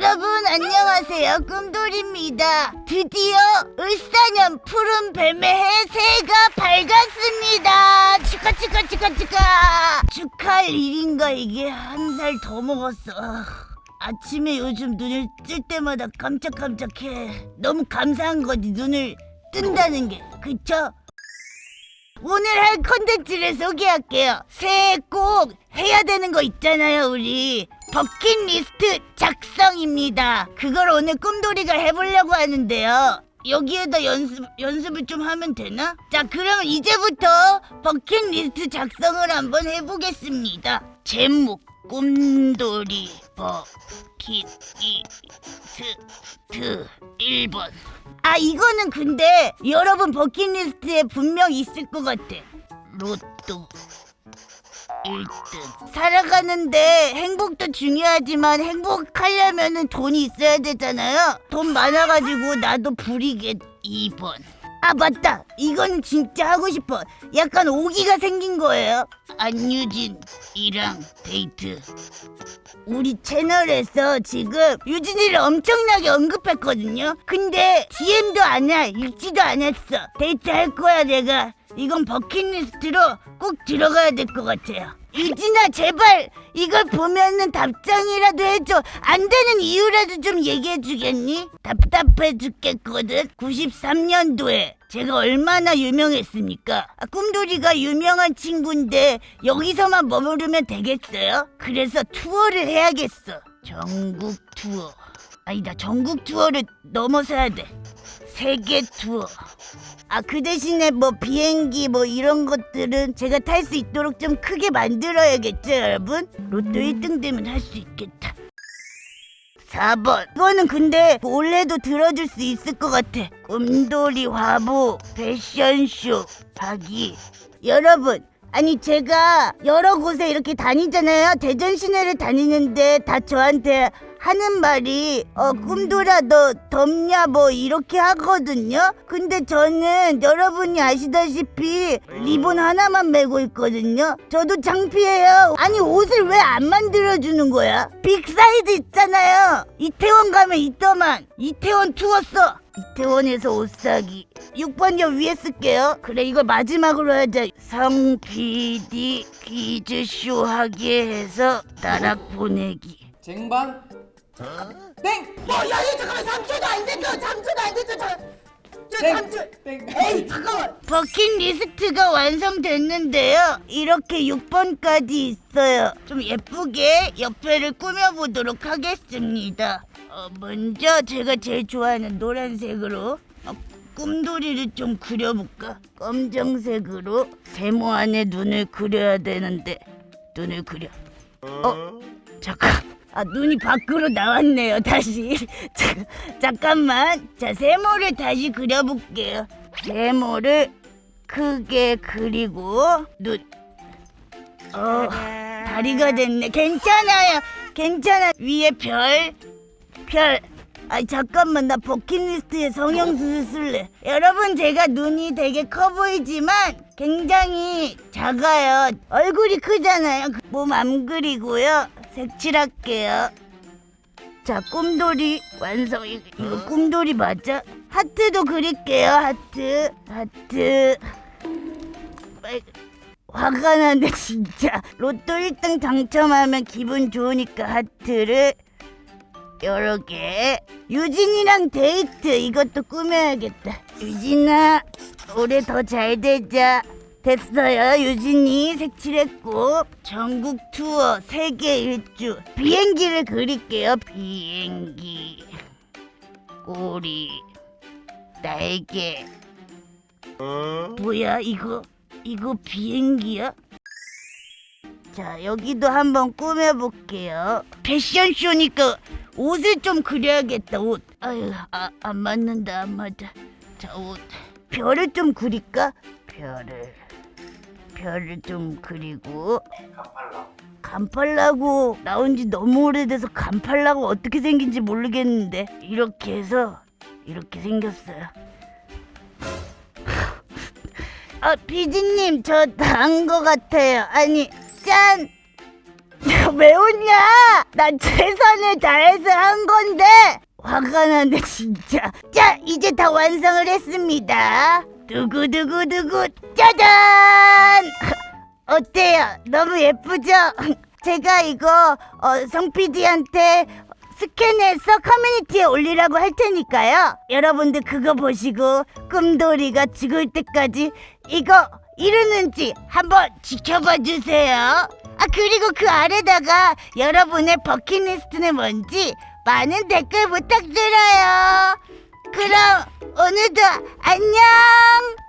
여러분 안녕하세요. 꿈돌입니다. 드디어 을사년 푸른 뱀의 해새가 밝았습니다. 축하 축하 축하 축하. 축하할 일인가? 이게 한 살 더 먹었어. 아침에 요즘 눈을 뜰 때마다 깜짝깜짝해. 너무 감사한 거지 눈을 뜬다는 게. 그쵸? 오늘 할 컨텐츠를 소개할게요. 새해 꼭 해야 되는 거 있잖아요, 우리. 버킷리스트 작성입니다. 그걸 오늘 꿈돌이가 해보려고 하는데요. 여기에다 연습, 연습을 좀 하면 되나? 자, 그러면 이제부터 버킷리스트 작성을 한번 해보겠습니다. 제목, 꿈돌이 버킷리스트 1번. 아 이거는 근데 여러분 버킷리스트에 분명 있을 것 같아 로또 1등 살아가는데 행복도 중요하지만 행복하려면은 돈이 있어야 되잖아요 돈 많아가지고 나도 부리게 2번 아 맞다 이거는 진짜 하고 싶어 약간 오기가 생긴 거예요 안유진이랑 데이트 우리 채널에서 지금 유진이를 엄청나게 언급했거든요. 근데 DM도 안 해, 읽지도 않았어. 데이트 할 거야 내가. 이건 버킷리스트로 꼭 들어가야 될 것 같아요. 유진아 제발 이걸 보면은 답장이라도 해줘. 안 되는 이유라도 좀 얘기해 주겠니? 답답해 죽겠거든. 93년도에 제가 얼마나 유명했습니까? 아, 꿈돌이가 유명한 친구인데 여기서만 머무르면 되겠어요? 그래서 투어를 해야겠어. 전국 투어. 아니다, 전국 투어를 넘어서야 돼. 세계 투어. 아, 그 대신에 뭐 비행기 뭐 이런 것들은 제가 탈 수 있도록 좀 크게 만들어야겠죠, 여러분? 로또 1등 되면 할 수 있겠다. 4번. 이거는 근데 올해도 들어줄 수 있을 것 같아. 꿈돌이 화보, 패션쇼, 박이. 여러분, 아니 제가 여러 곳에 이렇게 다니잖아요. 대전 시내를 다니는데 다 저한테 하는 말이 어너 덥냐 뭐 이렇게 하거든요. 근데 저는 여러분이 아시다시피 리본 하나만 메고 있거든요. 저도 창피해요. 아니 옷을 왜 안 만들어 주는 거야? 빅 사이즈 있잖아요. 이태원 가면 있더만. 이태원 써. 이태원에서 옷 사기 6번요 위에 쓸게요 그래 이거 마지막으로 하자 성 PD 퀴즈쇼 하게 해서 나락 보내기 쟁반 땡! 뭐 야야 잠깐만 3초도 안 됐어 3초도 안 됐어 저, 저 땡! 3초 땡! 에이 잠깐만 버킷리스트가 완성됐는데요 이렇게 6번까지 있어요 좀 예쁘게 옆에를 꾸며보도록 하겠습니다 어, 먼저 제가 제일 좋아하는 노란색으로 어, 꿈돌이를 좀 그려볼까 검정색으로 세모 안에 눈을 그려야 되는데 눈을 그려 어 잠깐 아 눈이 밖으로 나왔네요 다시 자, 잠깐만 자 세모를 다시 그려볼게요 세모를 크게 그리고 눈 어, 다리가 됐네 괜찮아요 괜찮아 위에 별 별. 아 잠깐만 나 버킷리스트에 성형수술 쓸래. 여러분 제가 눈이 되게 커 보이지만 굉장히 작아요. 얼굴이 크잖아요. 몸 안 그리고요. 색칠할게요. 자 꿈돌이 완성. 이- 이거 꿈돌이 맞아? 하트도 그릴게요. 하트. 하트. 화가 나네 진짜. 로또 1등 당첨하면 기분 좋으니까 하트를 여러 개. 유진이랑 데이트 이것도 꾸며야겠다. 유진아, 올해 더 잘 되자. 됐어요. 유진이. 색칠했고. 전국 투어 세계 일주. 비행기를 그릴게요. 비행기. 꼬리. 날개. 뭐야 이거? 이거 비행기야? 자 여기도 한번 꾸며볼게요. 패션쇼니까 옷을 좀 그려야겠다 옷. 아유 아, 안 맞는다 안 맞아. 자 옷. 별을 좀 그릴까? 별을 별을 좀 그리고 간팔라고 나온 지 너무 오래돼서 간팔라고 어떻게 생긴지 모르겠는데 이렇게 해서 이렇게 생겼어요 아, 피디님, 저다한거 같아요. 아니, 짠! 왜 웃냐? 난 최선을 다해서 한 건데 화가 나네 진짜. 자 이제 다 완성을 했습니다. 두구두구두구 짜잔! 어때요? 너무 예쁘죠? 제가 이거 어, 성 PD한테 스캔해서 커뮤니티에 올리라고 할 테니까요. 여러분들 그거 보시고 꿈돌이가 죽을 때까지 이거 이루는지 한번 지켜봐 주세요. 아 그리고 그 아래다가 여러분의 버킷리스트는 뭔지 많은 댓글 부탁드려요. 오늘도 안녕.